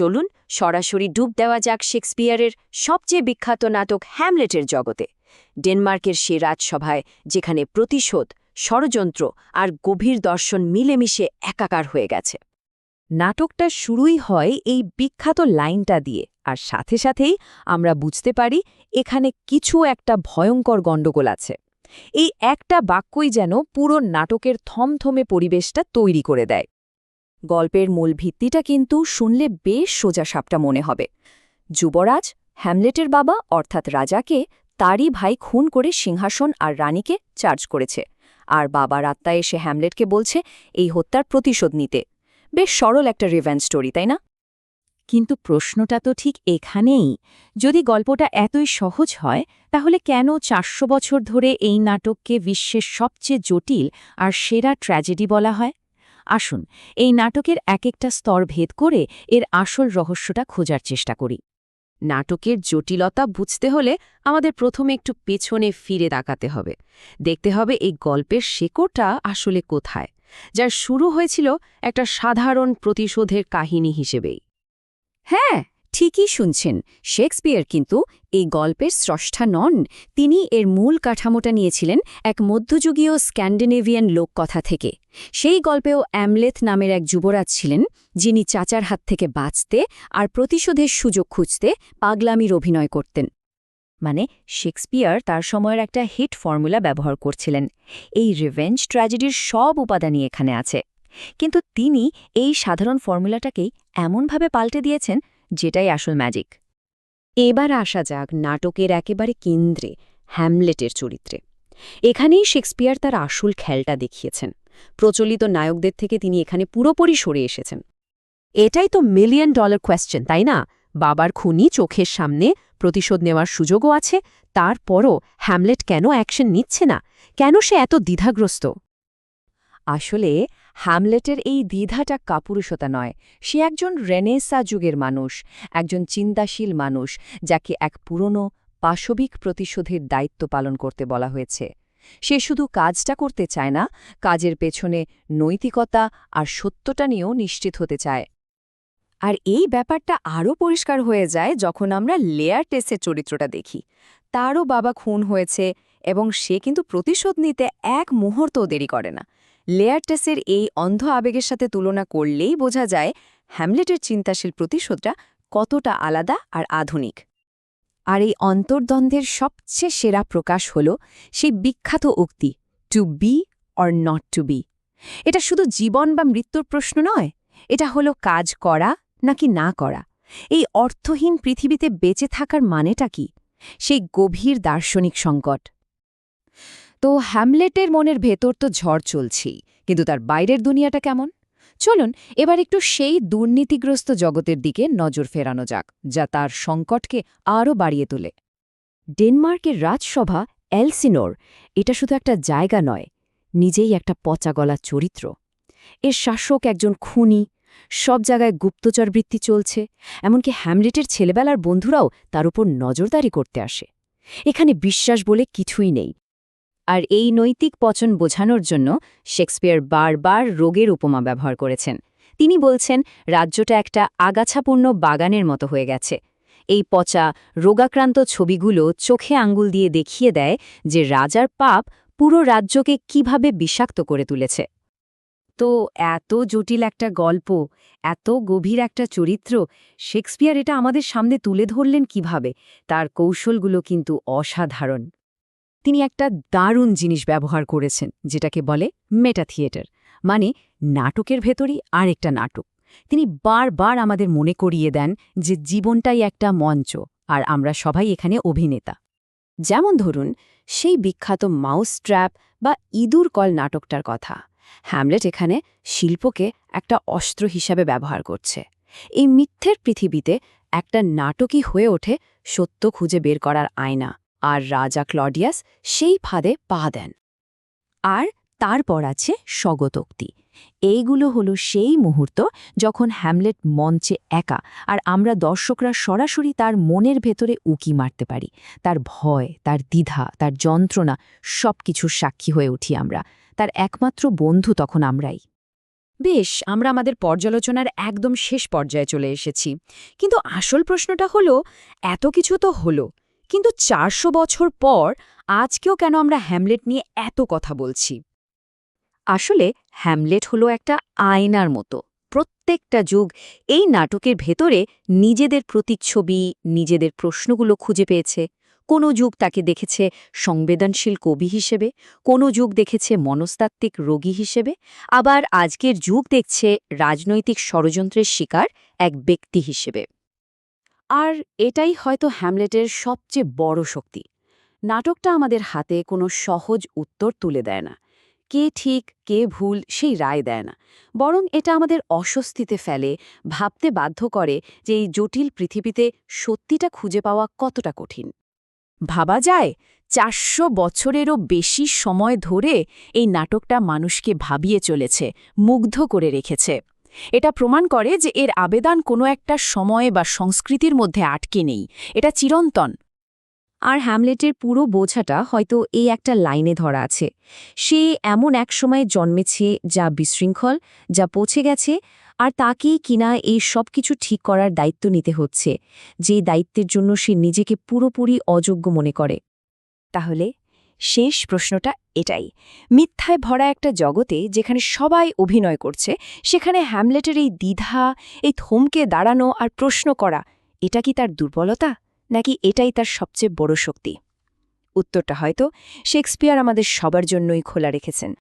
চলুন সরাসরি ডুব দেওয়া যাক শেক্সপিয়ারের সবচেয়ে বিখ্যাত নাটক হ্যামলেটের জগতে, ডেনমার্কের সে রাজসভায় যেখানে প্রতিশোধ, ষড়যন্ত্র আর গভীর দর্শন মিলেমিশে একাকার হয়ে গেছে। নাটকটা শুরুই হয় এই বিখ্যাত লাইনটা দিয়ে আর সাথে সাথেই আমরা বুঝতে পারি এখানে কিছু একটা ভয়ঙ্কর গণ্ডগোল আছে। এই একটা বাক্যই যেন পুরো নাটকের থমথমে পরিবেশটা তৈরি করে দেয়। গল্পের মূল ভিত্তিটা কিন্তু শুনলে বেশ সোজাসাপটা মনে হবে। যুবরাজ, হ্যামলেটের বাবা, অর্থাৎ রাজাকে, তারই ভাই খুন করে সিংহাসন আর রানীকে চার্জ করেছে। আর বাবার আত্মা এসে হ্যামলেটকে বলছে, এই হত্যার প্রতিশোধ নিতে। বেশ সরল একটা রিভেন্স স্টোরি তাই না? কিন্তু প্রশ্নটা তো ঠিক এখানেই। যদি গল্পটা এতই সহজ হয়, তাহলে কেন চারশো বছর ধরে এই নাটককে বিশ্বের সবচেয়ে জটিল আর সেরা ট্র্যাজেডি বলা হয়? আসুন, এই নাটকের এক একটা স্তর ভেদ করে এর আসল রহস্যটা খোঁজার চেষ্টা করি। নাটকের জটিলতা বুঝতে হলে আমাদের প্রথমে একটু পেছনে ফিরে তাকাতে হবে। দেখতে হবে এই গল্পের শেকড়টা আসলে কোথায়, যার শুরু হয়েছিল একটা সাধারণ প্রতিশোধের কাহিনী হিসেবেই। হ্যাঁ ঠিকই শুনছেন, শেক্সপিয়ার কিন্তু এই গল্পের স্রষ্টা নন। তিনি এর মূল কাঠামোটা নিয়েছিলেন এক মধ্যযুগীয় স্ক্যান্ডিনেভিয়ান লোককথা থেকে। সেই গল্পেও অ্যামলেথ নামের এক যুবরাজ ছিলেন, যিনি চাচার হাত থেকে বাঁচতে আর প্রতিশোধের সুযোগ খুঁজতে পাগলামির অভিনয় করতেন। মানে শেক্সপিয়ার তার সময়ের একটা হিট ফর্মুলা ব্যবহার করছিলেন। এই রিভেঞ্জ ট্র্যাজেডির সব উপাদানই এখানে আছে। কিন্তু তিনি এই সাধারণ ফর্মুলাটাকেই এমনভাবে পাল্টে দিয়েছেন যেটাই আসল ম্যাজিক এবার আসা যাক নাটকের একেবারে কেন্দ্রে হ্যামলেটের চরিত্রে। এখানেই শেক্সপিয়ার তার আসল খেলটা দেখিয়েছেন। প্রচলিত নায়কদের থেকে তিনি এখানে পুরোপুরি সরে এসেছেন। এটাই তো মিলিয়ন ডলার কোয়েশ্চেন তাই না? বাবার খুনি চোখের সামনে প্রতিশোধ নেওয়ার সুযোগও আছে, তারপরও হ্যামলেট কেন অ্যাকশন নিচ্ছে না? কেন সে এত দ্বিধাগ্রস্ত? আসলে হ্যামলেটের এই দ্বিধাটা কাপুরুষতা নয়। সে একজন রেনেসা যুগের মানুষ, একজন চিন্তাশীল মানুষ, যাকে এক পুরনো পাশবিক প্রতিশোধের দায়িত্ব পালন করতে বলা হয়েছে। সে শুধু কাজটা করতে চায় না, কাজের পেছনে নৈতিকতা আর সত্যটা নিয়েও নিশ্চিত হতে চায়। আর এই ব্যাপারটা আরও পরিষ্কার হয়ে যায় যখন আমরা লেয়ার টেসের চরিত্রটা দেখি। তারও বাবা খুন হয়েছে এবং সে কিন্তু প্রতিশোধ নিতে এক মুহূর্তও দেরি করে না। লেয়ারটেসের এই অন্ধ আবেগের সাথে তুলনা করলেই বোঝা যায় হ্যামলেটের চিন্তাশীল প্রতিশোধটা কতটা আলাদা আর আধুনিক। আর এই অন্তর্দ্বন্দ্বের সবচেয়ে সেরা প্রকাশ হল সেই বিখ্যাত উক্তি to be or not to be এটা শুধু জীবন বা মৃত্যুর প্রশ্ন নয়, এটা হলো কাজ করা নাকি না করা। এই অর্থহীন পৃথিবীতে বেঁচে থাকার মানেটা কি? সেই গভীর দার্শনিক সংকট। তো হ্যামলেটের মনের ভেতর তো ঝড় চলছেই, কিন্তু তার বাইরের দুনিয়াটা কেমন? চলুন, এবার একটু সেই দুর্নীতিগ্রস্ত জগতের দিকে নজর ফেরানো যাক, যা তার সংকটকে আরও বাড়িয়ে তোলে। ডেনমার্কের রাজসভা এলসিনোর, এটা শুধু একটা জায়গা নয়, নিজেই একটা পচাগলা চরিত্র। এর শাসক একজন খুনি, সব জায়গায় গুপ্তচর বৃত্তি চলছে, এমনকি হ্যামলেটের ছেলেবেলার বন্ধুরাও তার উপর নজরদারি করতে আসে। এখানে বিশ্বাস বলে কিছুই নেই আর এই নৈতিক পচন বোঝানোর জন্য শেক্সপিয়ার বারবার রোগের উপমা ব্যবহার করেছেন। তিনি বলছেন, রাজ্যটা একটা আগাছাপূর্ণ বাগানের মতো হয়ে গেছে। এই পচা, রোগাক্রান্ত ছবিগুলো চোখে আঙ্গুল দিয়ে দেখিয়ে দেয় যে রাজার পাপ পুরো রাজ্যকে কীভাবে বিষাক্ত করে তুলেছে। তো এত জটিল একটা গল্প, এত গভীর একটা চরিত্র, শেক্সপিয়ার এটা আমাদের সামনে তুলে ধরলেন কীভাবে? তার কৌশলগুলো কিন্তু অসাধারণ। তিনি একটা দারুণ জিনিস ব্যবহার করেছেন, যেটাকে বলে মেটা থিয়েটার মানে নাটকের ভেতরই আরেকটা নাটক। তিনি বারবার আমাদের মনে করিয়ে দেন যে জীবনটাই একটা মঞ্চ আর আমরা সবাই এখানে অভিনেতা। যেমন ধরুন, সেই বিখ্যাত মাউস ট্র্যাপ বা ইঁদুর কল নাটকটার কথা। হ্যামলেট এখানে শিল্পকে একটা অস্ত্র হিসাবে ব্যবহার করছে। এই মিথ্যের পৃথিবীতে একটা নাটকই হয়ে ওঠে সত্য খুঁজে বের করার আয়না। আর রাজা ক্লডিয়াস সেই ফাঁদে পা দেন। আর তারপর আছে স্বগতোক্তি। এইগুলো হলো সেই মুহূর্ত যখন হ্যামলেট মঞ্চে একা আর আমরা দর্শকরা সরাসরি তার মনের ভেতরে উকি মারতে পারি। তার ভয়, তার দ্বিধা, তার যন্ত্রণা সব কিছুর সাক্ষী হয়ে উঠি আমরা। তার একমাত্র বন্ধু তখন আমরাই। বেশ, আমরা আমাদের পর্যালোচনার একদম শেষ পর্যায়ে চলে এসেছি। কিন্তু আসল প্রশ্নটা হলো, এত কিছু তো হলো। কিন্তু চারশো বছর পর আজকেও কেন আমরা হ্যামলেট নিয়ে এত কথা বলছি? আসলে হ্যামলেট হলো একটা আয়নার মতো। প্রত্যেকটা যুগ এই নাটকের ভেতরে নিজেদের প্রতিচ্ছবি, নিজেদের প্রশ্নগুলো খুঁজে পেয়েছে। কোনো যুগ তাকে দেখেছে সংবেদনশীল কবি হিসেবে, কোনো যুগ দেখেছে মনস্তাত্ত্বিক রোগী হিসেবে, আবার আজকের যুগ দেখছে রাজনৈতিক ষড়যন্ত্রের শিকার এক ব্যক্তি হিসেবে। আর এটাই হয়তো হ্যামলেটের সবচেয়ে বড় শক্তি। নাটকটা আমাদের হাতে কোনো সহজ উত্তর তুলে দেয় না। কে ঠিক, কে ভুল সেই রায় দেয় না। বরং এটা আমাদের অস্বস্তিতে ফেলে, ভাবতে বাধ্য করে যে এই জটিল পৃথিবীতে সত্যিটা খুঁজে পাওয়া কতটা কঠিন। ভাবা যায়, চারশো বছরেরও বেশি সময় ধরে এই নাটকটা মানুষকে ভাবিয়ে চলেছে, মুগ্ধ করে রেখেছে। এটা প্রমাণ করে যে এর আবেদন কোনো একটা সময় বা সংস্কৃতির মধ্যে আটকে নেই। এটা চিরন্তন। আর হ্যামলেটের পুরো বোঝাটা হয়তো এই একটা লাইনে ধরা আছে। সে এমন এক সময় জন্মেছে যা বিশৃঙ্খল, যা পৌঁছে গেছে, আর তাকেই কিনা এই সব কিছু ঠিক করার দায়িত্ব নিতে হচ্ছে, যে দায়িত্বের জন্য সে নিজেকে পুরোপুরি অযোগ্য মনে করে। তাহলে শেষ প্রশ্নটা এটাই। মিথ্যায় ভরা একটা জগতে যেখানে সবাই অভিনয় করছে, সেখানে হ্যামলেটের এই দ্বিধা, এই থমকে দাঁড়ানো আর প্রশ্ন করা, এটা কি তার দুর্বলতা? নাকি এটাই তার সবচেয়ে বড় শক্তি? উত্তরটা হয়তো শেক্সপিয়ার আমাদের সবার জন্যই খোলা রেখেছেন।